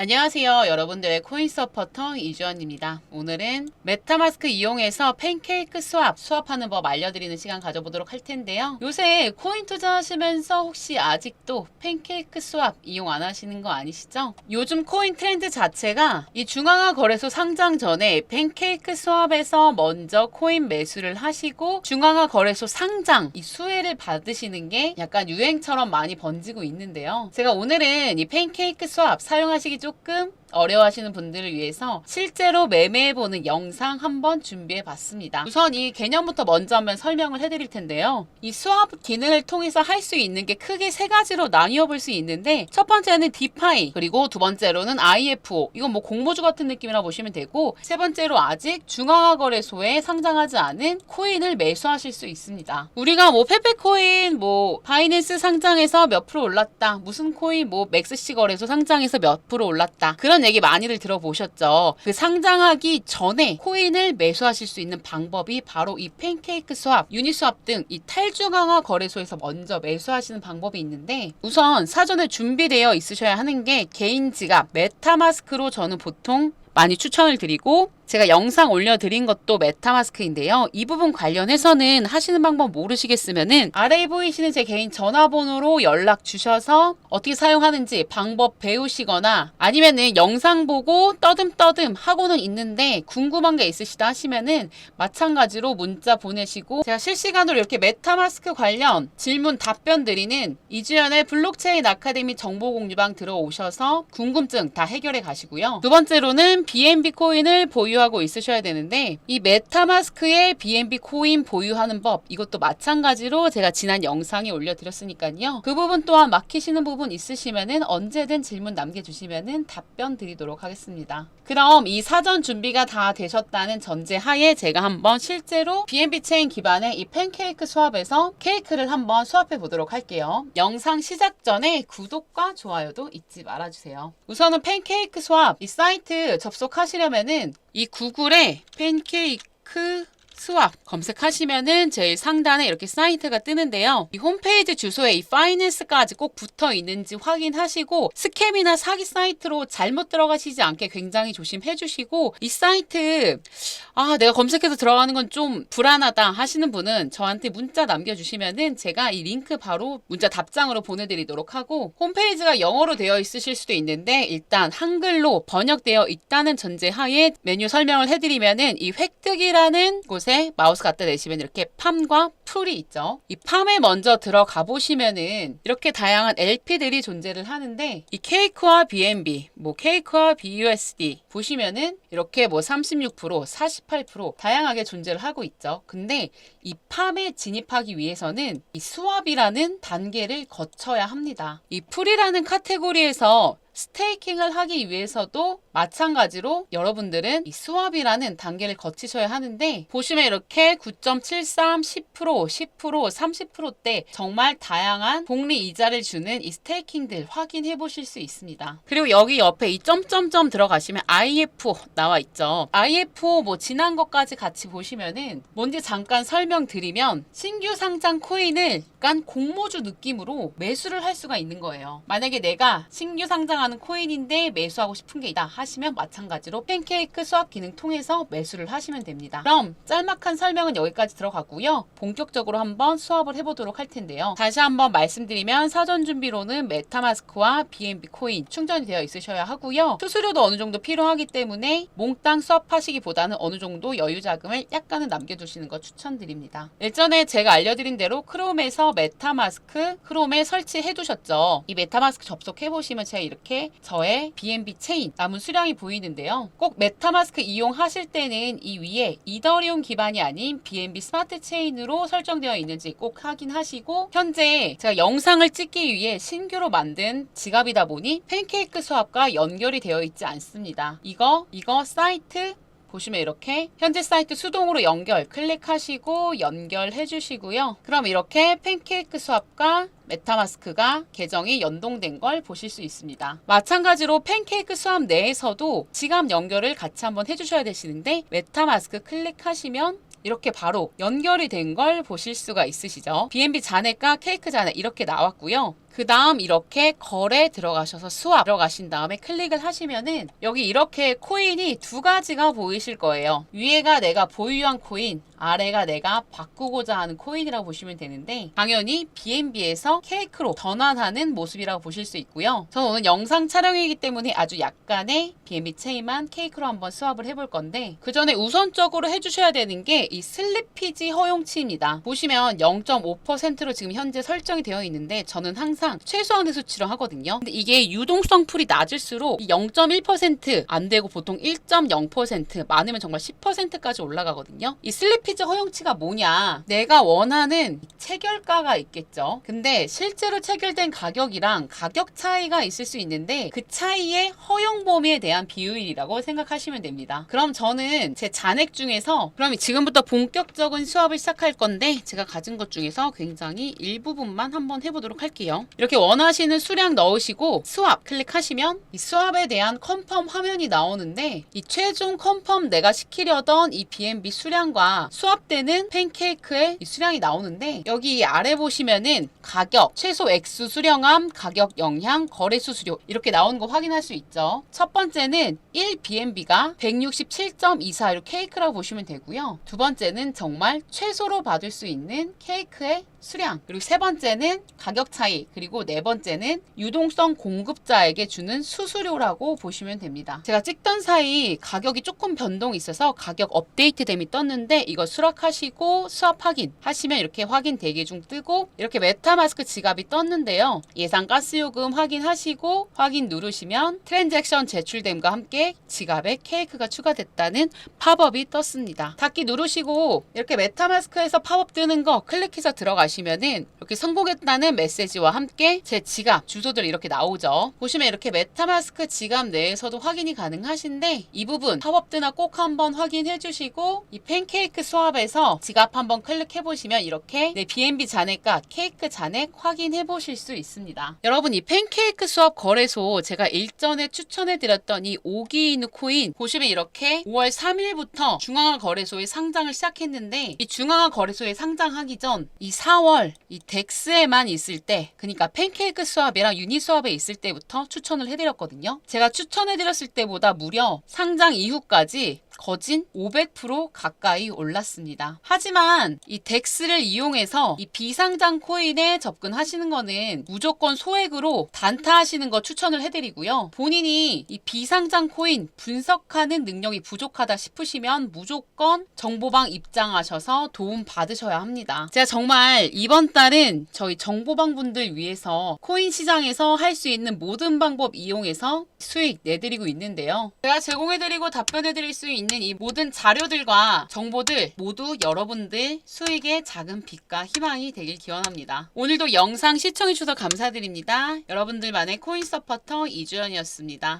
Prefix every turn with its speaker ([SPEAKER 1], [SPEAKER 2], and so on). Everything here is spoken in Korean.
[SPEAKER 1] 안녕하세요. 여러분들의 코인 서퍼터 이주연입니다. 오늘은 메타마스크 이용해서 팬케이크 수합, 수합하는 법 알려드리는 시간 가져보도록 할 텐데요. 요새 코인 투자하시면서 혹시 아직도 팬케이크 수합 이용 안 하시는 거 아니시죠? 요즘 코인 트렌드 자체가 이 중앙화 거래소 상장 전에 팬케이크 수합에서 먼저 코인 매수를 하시고 중앙화 거래소 상장 이 수혜를 받으시는 게 약간 유행처럼 많이 번지고 있는데요. 제가 오늘은 이 팬케이크 수합 사용하시기 조금 어려워하시는 분들을 위해서 실제로 매매해보는 영상 한번 준비해 봤습니다. 우선 이 개념부터 먼저 한번 설명을 해드릴 텐데요. 이 수합 기능을 통해서 할 수 있는 게 크게 세 가지로 나뉘어 볼 수 있는데 첫 번째는 디파이 그리고 두 번째로는 IFO 이건 뭐 공모주 같은 느낌이라 보시면 되고 세 번째로 아직 중앙화 거래소에 상장하지 않은 코인을 매수하실 수 있습니다. 우리가 뭐 페페코인 뭐 바이낸스 상장해서 몇 프로 올랐다 무슨 코인 뭐 맥스시 거래소 상장해서 몇 프로 올랐다 그런 얘기 많이들 들어보셨죠. 그 상장하기 전에 코인을 매수하실 수 있는 방법이 바로 이 팬케이크 수합, 유니 스왑 등 이 탈중앙화 거래소에서 먼저 매수하시는 방법이 있는데 우선 사전에 준비되어 있으셔야 하는 게 개인 지갑, 메타마스크로 저는 보통 많이 추천을 드리고 제가 영상 올려드린 것도 메타마스크인데요. 이 부분 관련해서는 하시는 방법 모르시겠으면은 아래에 보이시는 제 개인 전화번호로 연락 주셔서 어떻게 사용하는지 방법 배우시거나 아니면은 영상 보고 떠듬떠듬 하고는 있는데 궁금한 게 있으시다 하시면은 마찬가지로 문자 보내시고 제가 실시간으로 이렇게 메타마스크 관련 질문 답변 드리는 이주연의 블록체인 아카데미 정보 공유방 들어오셔서 궁금증 다 해결해 가시고요. 두 번째로는 BNB 코인을 보유 보유하고 있으셔야 되는데 이 메타마스크의 BNB 코인 보유하는 법 이것도 마찬가지로 제가 지난 영상에 올려드렸으니까요. 그 부분 또한 막히시는 부분 있으시면은 언제든 질문 남겨주시면은 답변 드리도록 하겠습니다. 그럼 이 사전 준비가 다 되셨다는 전제 하에 제가 한번 실제로 BNB 체인 기반의 이 팬케이크 수합에서 케이크를 한번 수합해 보도록 할게요. 영상 시작 전에 구독과 좋아요도 잊지 말아주세요. 우선은 팬케이크 수합 이 사이트 접속하시려면은 이 구글에 팬케이크 수합 검색하시면은 제일 상단에 이렇게 사이트가 뜨는데요. 이 홈페이지 주소에 이 파이낸스까지 꼭 붙어 있는지 확인하시고 스캠이나 사기 사이트로 잘못 들어가시지 않게 굉장히 조심해 주시고 이 사이트 아 내가 검색해서 들어가는 건 좀 불안하다 하시는 분은 저한테 문자 남겨주시면은 제가 이 링크 바로 문자 답장으로 보내드리도록 하고 홈페이지가 영어로 되어 있으실 수도 있는데 일단 한글로 번역되어 있다는 전제 하에 메뉴 설명을 해드리면은 이 획득이라는 곳에 마우스 갖다 대시면 이렇게 팜과 풀이 있죠. 이 팜에 먼저 들어가 보시면은 이렇게 다양한 LP들이 존재를 하는데 이 케이크와 BNB, 뭐 케이크와 BUSD 보시면은 이렇게 뭐 36%, 48% 다양하게 존재를 하고 있죠. 근데 이 팜에 진입하기 위해서는 이 수압이라는 단계를 거쳐야 합니다. 이 풀이라는 카테고리에서 스테이킹을 하기 위해서도 마찬가지로 여러분들은 이 수압이라는 단계를 거치셔야 하는데 보시면 이렇게 9.73, 10%, 10%, 30%대 정말 다양한 복리 이자를 주는 이 스테이킹들 확인해 보실 수 있습니다. 그리고 여기 옆에 이 점점점 들어가시면 IFO 나와 있죠. IFO 뭐 지난 것까지 같이 보시면은 뭔지 잠깐 설명드리면 신규 상장 코인을 약간 공모주 느낌으로 매수를 할 수가 있는 거예요. 만약에 내가 신규 상장하는 코인인데 매수하고 싶은 게 있다 하시면 마찬가지로 팬케이크 수합 기능 통해서 매수를 하시면 됩니다. 그럼 짤막한 설명은 여기까지 들어가고요. 본격적으로 한번 수합을 해보도록 할 텐데요. 다시 한번 말씀드리면 사전 준비로는 메타마스크와 BNB 코인 충전이 되어 있으셔야 하고요. 수수료도 어느 정도 필요하기 때문에 몽땅 수합하시기보다는 어느 정도 여유 자금을 약간은 남겨두시는 거 추천드립니다. 예전에 제가 알려드린 대로 크롬에서 메타마스크 크롬에 설치해 두셨죠. 이 메타마스크 접속해 보시면 제가 이렇게 저의 BNB 체인 남은 수량이 보이는데요. 꼭 메타마스크 이용하실 때는 이 위에 이더리움 기반이 아닌 BNB 스마트 체인으로 설정되어 있는지 꼭 확인하시고 현재 제가 영상을 찍기 위해 신규로 만든 지갑이다 보니 팬케이크 수합과 연결이 되어 있지 않습니다. 이거 이거 사이트 보시면 이렇게 현재 사이트 수동으로 연결 클릭하시고 연결해 주시고요. 그럼 이렇게 팬케이크 수합과 메타마스크가 계정이 연동된 걸 보실 수 있습니다. 마찬가지로 팬케이크 수합 내에서도 지갑 연결을 같이 한번 해주셔야 되시는데 메타마스크 클릭하시면 이렇게 바로 연결이 된 걸 보실 수가 있으시죠. BNB 잔액과 케이크 잔액 이렇게 나왔고요. 그그 다음 이렇게 거래 들어가셔서 수합 들어가신 다음에 클릭을 하시면은 여기 이렇게 코인이 두 가지가 보이실 거예요. 위에가 내가 보유한 코인, 아래가 내가 바꾸고자 하는 코인이라고 보시면 되는데 당연히 BNB에서 케이크로 전환하는 모습이라고 보실 수 있고요. 저는 오늘 영상 촬영이기 때문에 아주 약간의 BNB 체인만 케이크로 한번 수합을 해볼 건데 그 전에 우선적으로 해주셔야 되는 게 이 슬리피지 허용치입니다. 보시면 0.5%로 지금 현재 설정이 되어 있는데 저는 항상 최소한의 수치로 하거든요. 근데 이게 유동성 풀이 낮을수록 0.1%안 되고 보통 1.0% 많으면 정말 10%까지 올라가거든요. 이 슬리피지 허용치가 뭐냐? 내가 원하는 체결가가 있겠죠. 근데 실제로 체결된 가격이랑 가격 차이가 있을 수 있는데 그 차이의 허용 범위에 대한 비율이라고 생각하시면 됩니다. 그럼 저는 제 잔액 중에서 그럼 지금부터 본격적인 수업을 시작할 건데 제가 가진 것 중에서 굉장히 일부분만 한번 해보도록 할게요. 이렇게 원하시는 수량 넣으시고 수합 클릭하시면 이 수합에 대한 컨펌 화면이 나오는데 이 최종 컨펌 내가 시키려던 이 BNB 수량과 수합되는 팬케이크의 이 수량이 나오는데 여기 아래 보시면은 가격, 최소 액수 수령함, 가격 영향, 거래 수수료 이렇게 나오는 거 확인할 수 있죠. 첫 번째는 1 BNB가 167.24로 케이크라고 보시면 되고요. 두 번째는 정말 최소로 받을 수 있는 케이크의 수량 그리고 세 번째는 가격 차이 그리고 네 번째는 유동성 공급자에게 주는 수수료라고 보시면 됩니다. 제가 찍던 사이 가격이 조금 변동이 있어서 가격 업데이트됨이 떴는데 이거 수락하시고 수합 확인 하시면 이렇게 확인 대기 중 뜨고 이렇게 메타마스크 지갑이 떴는데요. 예상 가스요금 확인하시고 확인 누르시면 트랜잭션 제출됨과 함께 지갑에 케이크가 추가됐다는 팝업이 떴습니다. 닫기 누르시고 이렇게 메타마스크에서 팝업 뜨는 거 클릭해서 들어가시면 은 이렇게 성공했다는 메시지와 함께 제 지갑 주소들 이렇게 나오죠. 보시면 이렇게 메타마스크 지갑 내에서도 확인이 가능하신데 이 부분 팝업 뜨나 꼭 한번 확인해 주시고 이 팬케이크 수합에서 지갑 한번 클릭해 보시면 이렇게 내 BNB 잔액과 케이크 잔액 확인해 보실 수 있습니다. 여러분 이 팬케이크 수합 거래소 제가 일전에 추천해 드렸던 이 오기이누 코인 보시면 이렇게 5월 3일부터 중앙화 거래소에 상장을 시작했는데 이 중앙화 거래소에 상장하기 전 이 4월 이 덱스에만 있을 때 그러니까 팬케이크 수합이랑 유니 수합에 있을 때부터 추천을 해드렸거든요. 제가 추천해드렸을 때보다 무려 상장 이후까지 거진 500% 가까이 올랐습니다. 하지만 이 덱스를 이용해서 이 비상장 코인에 접근하시는 거는 무조건 소액으로 단타하시는 거 추천을 해드리고요. 본인이 이 비상장 코인 분석하는 능력이 부족하다 싶으시면 무조건 정보방 입장하셔서 도움 받으셔야 합니다. 제가 정말 이번 달은 저희 정보방 분들 위해서 코인 시장에서 할 수 있는 모든 방법 이용해서 수익 내드리고 있는데요. 제가 제공해드리고 답변해드릴 수 있는 이 모든 자료들과 정보들 모두 여러분들 수익의 작은 빛과 희망이 되길 기원합니다. 오늘도 영상 시청해주셔서 감사드립니다. 여러분들만의 코인 서포터 이주연이었습니다.